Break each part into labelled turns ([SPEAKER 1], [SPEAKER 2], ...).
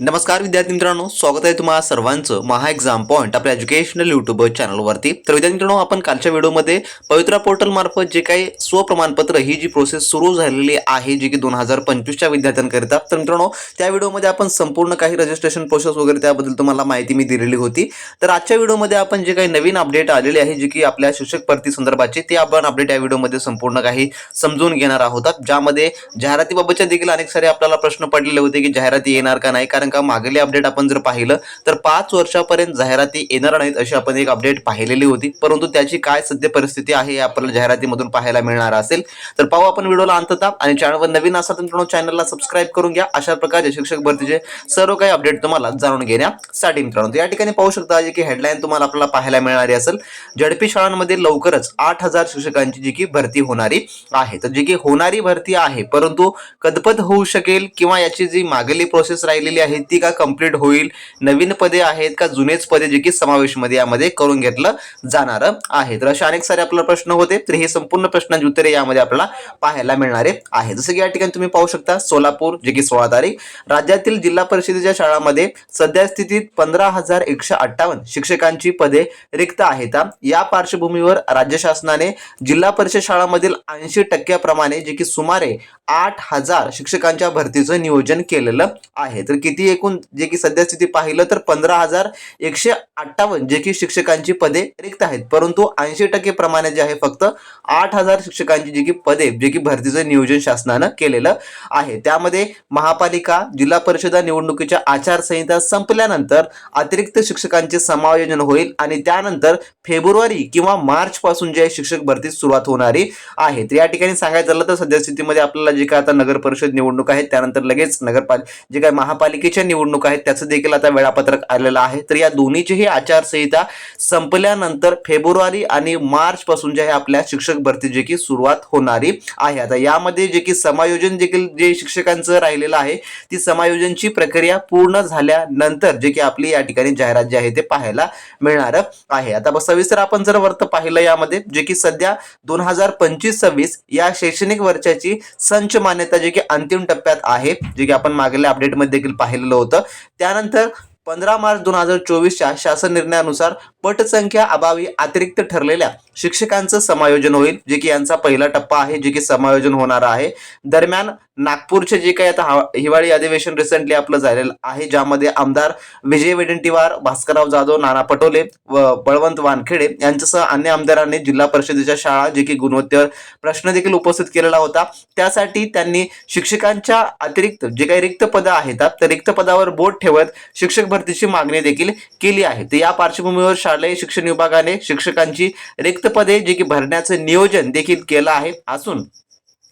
[SPEAKER 1] नमस्कार विद्यार्थी मित्रांनो. स्वागत आहे तुम्हाला सर्वांचं महा एक्झाम पॉईंट आपल्या एज्युकेशनल यूट्यूब चॅनलवरती तर विद्यार्थी मित्रांनो आपण कालच्या व्हिडिओमध्ये पवित्रा पोर्टलमार्फत जे काही स्वप्रमाणपत्र ही जी प्रोसेस सुरू झालेली आहे जी की दोन हजार पंचवीसच्या विद्यार्थ्यांकरिता. तर मित्रांनो त्या व्हिडिओमध्ये आपण संपूर्ण काही रजिस्ट्रेशन प्रोसेस वगैरे त्याबद्दल तुम्हाला माहिती मी दिलेली होती. तर आजच्या व्हिडिओमध्ये आपण जे काही नवीन अपडेट आलेले आहे जे की आपल्या शिक्षक भरती संदर्भाची ते आपण अपडेट या व्हिडिओमध्ये संपूर्ण काही समजून घेणार आहोत. ज्यामध्ये जाहिरातीबाबतच्या देखील अनेक सारे आपल्याला प्रश्न पडलेले होते की जाहिराती येणार का नाही? कारण का मागील अपडेट आपण जर पाहिलं तर पाच वर्षापर्यंत जाहिराती येणार नाहीत अशी आपण एक अपडेट पाहिलेली होती. परंतु त्याची काय सध्या परिस्थिती आहे हे आपल्याला जाहिरातीमधून पाहायला मिळणार असेल. तर पाहू आपण व्हिडिओला अंतता आणि चॅनलवर नवीन असाल तर मित्रांनो चॅनलला सबस्क्राईब करून घ्या. अशा प्रकारचे शिक्षक भरतीचे सर्व काही अपडेट तुम्हाला जाणून घेण्यासाठी मित्रांनो. या ठिकाणी पाहू शकता जे की हेडलाईन तुम्हाला आपल्याला पाहायला मिळणारी असेल. झडपी शाळांमध्ये लवकरच आठ हजार शिक्षकांची जी की भरती होणारी आहे. तर जी की होणारी भरती आहे परंतु कदपद होऊ शकेल किंवा याची जी मागली प्रोसेस राहिलेली आहे ती का कंप्लीट होईल? नवीन पदे आहेत का जुनेच पदे जे की समावेशमध्ये यामध्ये करून घेतलं जाणार आहे? तर असे अनेक सारे आपल्याला प्रश्न होते. तर हे संपूर्ण प्रश्नांची उत्तरे यामध्ये आपल्याला पाहायला मिळणारे आहे जसं की या ठिकाणी तुम्ही पाहू शकता सोलापूर जे की सोळा तारीख राज्यातील जिल्हा परिषदेच्या शाळांमध्ये सध्या स्थितीत पंधरा हजार एकशे अठ्ठावन्न शिक्षकांची पदे रिक्त आहेत. या पार्श्वभूमीवर राज्य शासनाने जिल्हा परिषद शाळांमधील ऐंशी टक्क्याप्रमाणे जे की सुमारे आठ हजार शिक्षकांच्या भरतीचं नियोजन केलेलं आहे. तर किती एकूण जे की सद्यस्थिती पाहिलं तर पंधरा हजार एकशे अठ्ठावन्न जे की शिक्षकांची पदे रिक्त आहेत. परंतु ऐंशी टक्के प्रमाणे जे आहे फक्त आठ हजार शिक्षकांची जी की पदे जे की भरतीचं नियोजन शासनानं केलेलं आहे. त्यामध्ये महापालिका जिल्हा परिषदा निवडणुकीच्या आचारसंहिता संपल्यानंतर अतिरिक्त शिक्षकांचे समायोजन होईल आणि त्यानंतर फेब्रुवारी किंवा मार्च पासून जे आहे शिक्षक भरती सुरुवात होणारी आहे. तर या ठिकाणी सांगायचं झालं तर सद्यस्थितीमध्ये आपल्याला जे काय आता नगर परिषद निवडणूक आहेत त्यानंतर लगेच नगरपाल जे काय महापालिकेच्या निवडणूक आहेत त्याचं देखील आता वेळापत्रक आलेलं आहे. तर या दोन्हीचेही आचारसंहिता संपल्यानंतर फेब्रुवारी आणि मार्च पासून जे आहे आपल्या शिक्षक भरती जे की सुरुवात होणारी आहे. आता यामध्ये जे की समायोजन देखील जे शिक्षकांचं राहिलेलं आहे ती समायोजनची प्रक्रिया पूर्ण झाल्यानंतर जे की आपली या ठिकाणी जाहिरात जे आहे ते पाहायला मिळणार आहे. आता सविस्तर आपण जर वर्त पाहिलं यामध्ये जे की सध्या दोन हजार पंचवीस सव्वीस या शैक्षणिक वर्षाची संच मान्यता जे की अंतिम टप्प्यात आहे जे की आपण मागल्या अपडेटमध्ये देखील पाहिलेलं होतं. त्यानंतर पंधरा मार्च दोन हजार चोवीसच्या शासन निर्णयानुसार पटसंख्या अभावी अतिरिक्त ठरलेल्या शिक्षकांचं समायोजन होईल जे की यांचा पहिला टप्पा आहे जे की समायोजन होणार आहे. दरम्यान नागपूरचे जे काही आता हिवाळी अधिवेशन रिसेंटली आपलं झालेलं आहे ज्यामध्ये आमदार विजय वेडंटीवार भास्करराव जाधव नाना पटोले व बळवंत वानखेडे यांच्यासह अन्य आमदारांनी जिल्हा परिषदेच्या शाळा जे की गुणवत्तेवर प्रश्न देखील उपस्थित केलेला होता. त्यासाठी त्यांनी शिक्षकांच्या अतिरिक्त जे काही रिक्त पदं आहेत त्या रिक्त पदावर बोट ठेवत शिक्षक भरतीची मागणी देखील केली आहे. तर या पार्श्वभूमीवर शालेय शिक्षण विभागाने शिक्षकांची रिक्त पदे जे की भरण्याचं नियोजन देखील केलं आहे. असून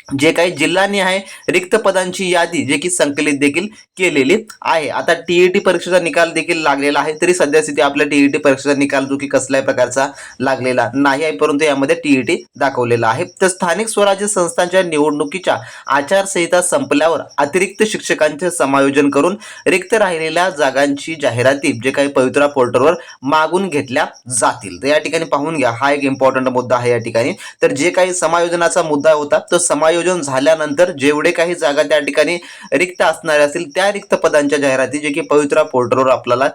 [SPEAKER 1] जे काही जिल्ह्यांनी आहे रिक्त पदांची यादी जे की संकलित देखील केलेली आहे. आता टीईटी परीक्षेचा निकाल देखील लागलेला आहे तरी सध्या स्थिती आपल्या टीईटी परीक्षेचा निकाल जो की कसल्याही प्रकारचा लागलेला नाही आहे परंतु यामध्ये टीईटी दाखवलेला आहे. तर स्थानिक स्वराज्य संस्थांच्या निवडणुकीच्या आचारसंहिता संपल्यावर अतिरिक्त शिक्षकांचे समायोजन करून रिक्त राहिलेल्या जागांची जाहिराती जे काही पवित्रा पोर्टलवर मागून घेतल्या जातील. तर या ठिकाणी पाहून घ्या हा एक इम्पॉर्टंट मुद्दा आहे या ठिकाणी. तर जे काही समायोजनाचा मुद्दा होता तो समायोजन झाल्यानंतर जेवढे काही जागा त्या ठिकाणी रिक्त असणाऱ्या असतील त्या रिक्त पदांच्या जाहिराती जे की पवित्रा पोर्टलवर आपल्याला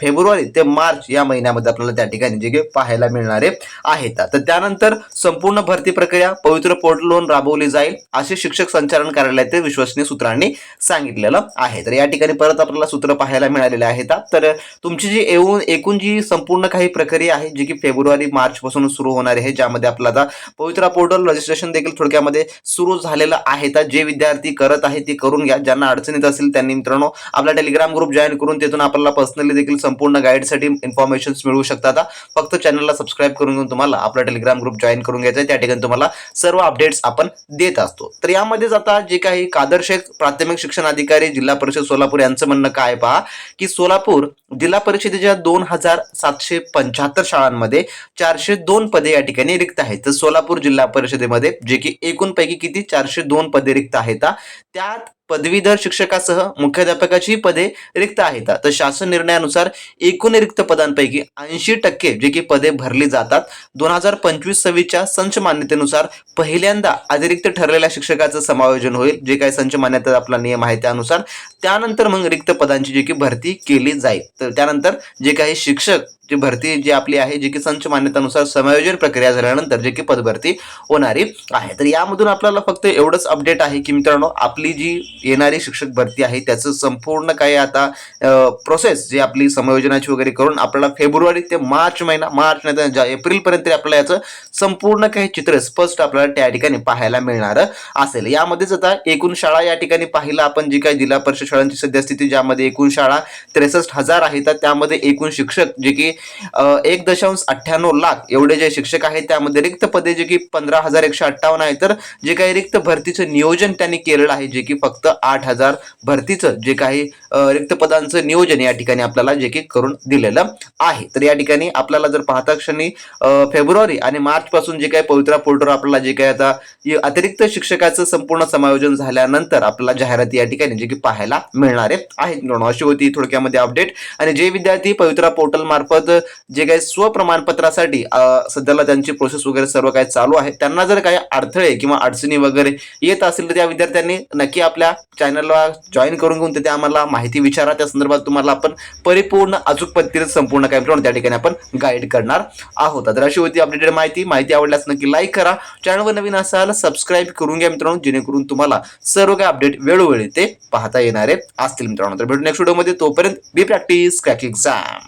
[SPEAKER 1] फेब्रुवारी ते मार्च या महिन्यामध्ये आपल्याला त्या ठिकाणी जे की पाहायला मिळणारे आहेत. तर त्यानंतर संपूर्ण भरती प्रक्रिया पवित्र पोर्टलवरून राबवली जाईल असे शिक्षक संचालन कार्यालयातील विश्वसनीय सूत्रांनी सांगितलेलं आहे. तर या ठिकाणी परत आपल्याला सूत्र पाहायला मिळालेले आहेत. तर तुमची जी येऊन एकूण जी संपूर्ण काही प्रक्रिया आहे जी की फेब्रुवारी मार्च पासून सुरू होणार आहे ज्यामध्ये आपल्याला आता पवित्रा पोर्टल रजिस्ट्रेशन देखील थोडक्यामध्ये सुरू झालेलं आहे. तर जे विद्यार्थी करत आहे ते करून घ्या. ज्यांना अडचणीत असेल त्यांनी मित्रांनो आपला टेलिग्राम ग्रुप जॉईन करून तिथून आपल्याला पर्सनली देखील संपूर्ण गाईडसाठी इन्फॉर्मेशन मिळू शकतात. फक्त चॅनलला सबस्क्राईब करून घेऊन तुम्हाला आपला टेलिग्राम ग्रुप जॉईन करून घ्यायचा आहे. त्या ठिकाणी तुम्हाला सर्व अपडेट्स आपण देत असतो. तर यामध्येच आता जे काही कादर शेख प्राथमिक शिक्षण अधिकारी जिल्हा परिषद सोलापूर यांचं म्हणणं काय पहा की सोलापूर जिल्हा परिषदेच्या दोन हजार सातशे पंच्याहत्तर शाळांमध्ये चारशे दोन पदे या ठिकाणी रिक्त आहेत. तर सोलापूर जिल्हा परिषदेमध्ये जे की एकूणपैकी किती चारशे दोन पदे रिक्त आहेत त्यात पदवीधर शिक्षकासह मुख्याध्यापकाची पदे रिक्त आहेत. तर शासन निर्णयानुसार एकूण रिक्त पदांपैकी ऐंशी टक्के जे की पदे भरली जातात दोन हजार पंचवीस सव्वीसच्या संच मान्यतेनुसार पहिल्यांदा अतिरिक्त ठरलेल्या शिक्षकाचं समायोजन होईल. जे काही संच मान्यता आपला नियम आहे त्यानुसार त्यानंतर मग रिक्त पदांची जी की भरती केली जाईल. तर त्यानंतर जे काही शिक्षक जी भरती जी आपली आहे जी की संच मान्यतानुसार समायोजन प्रक्रिया झाल्यानंतर जे की पदभरती होणारी आहे. तर यामधून आपल्याला फक्त एवढंच अपडेट आहे की मित्रांनो आपली जी येणारी शिक्षक भरती आहे त्याचं संपूर्ण काही आता प्रोसेस जे आपली समायोजनाची वगैरे करून आपल्याला फेब्रुवारी ते मार्च महिना मार्च नाही तर जा- एप्रिलपर्यंत आपल्याला याचं संपूर्ण काही चित्र स्पष्ट आपल्याला त्या ठिकाणी पाहायला मिळणार असेल. यामध्येच आता एकूण शाळा या ठिकाणी पाहिलं आपण जी काही जिल्हा परिषद शाळांची सद्यस्थिती ज्यामध्ये एकूण शाळा त्रेसष्ट हजार आहे तर त्यामध्ये एकूण शिक्षक जे की एक दशांश अठ्ठ्याण्णव लाख एवढे जे शिक्षक आहेत त्यामध्ये रिक्त पदे जे की पंधरा हजार एकशे अठ्ठावन्न आहे. तर जे काही रिक्त भरतीचं नियोजन त्यांनी केलेलं आहे जे की फक्त आठ हजार भरतीचं जे काही रिक्त पदांचं नियोजन या ठिकाणी आपल्याला जे की करून दिलेलं आहे. तर या ठिकाणी आपल्याला जर पाहता क्षणी फेब्रुवारी आणि मार्च पासून जे काही पवित्रा पोर्टल आपल्याला जे काही आता अतिरिक्त शिक्षकाचं संपूर्ण समायोजन झाल्यानंतर आपल्याला जाहिराती या ठिकाणी जे की पाहायला मिळणारे आहेत. मित्रांनो अशी होती थोडक्यामध्ये अपडेट आणि जे विद्यार्थी पवित्रा पोर्टल मार्फत जे काही स्वप्रमाणपत्रासाठी सध्याला त्यांची प्रोसेस वगैरे सर्व काही चालू आहे. त्यांना जर काही अडथळे किंवा अडचणी वगैरे येत असतील तर त्या विद्यार्थ्यांनी नक्की आपल्या चॅनलला जॉईन करून घेऊन तिथे आम्हाला माहिती विचारा. त्या संदर्भात तुम्हाला आपण परिपूर्ण अचूक पद्धतीने संपूर्ण काय त्या ठिकाणी आपण गाईड करणार आहोत. तर अशी होती अपडेटेड माहिती. माहिती आवडल्यास नक्की लाईक करा. चॅनलवर नवीन असाल सबस्क्राईब करून घ्या मित्रांनो जेणेकरून तुम्हाला सर्व काही अपडेट वेळोवेळी ते पाहता येणारे असतील मित्रांनो. तर भेटू नेक्स्ट व्हिडिओमध्ये तोपर्यंत बी प्रॅक्टिस क्रॅक एक्झाम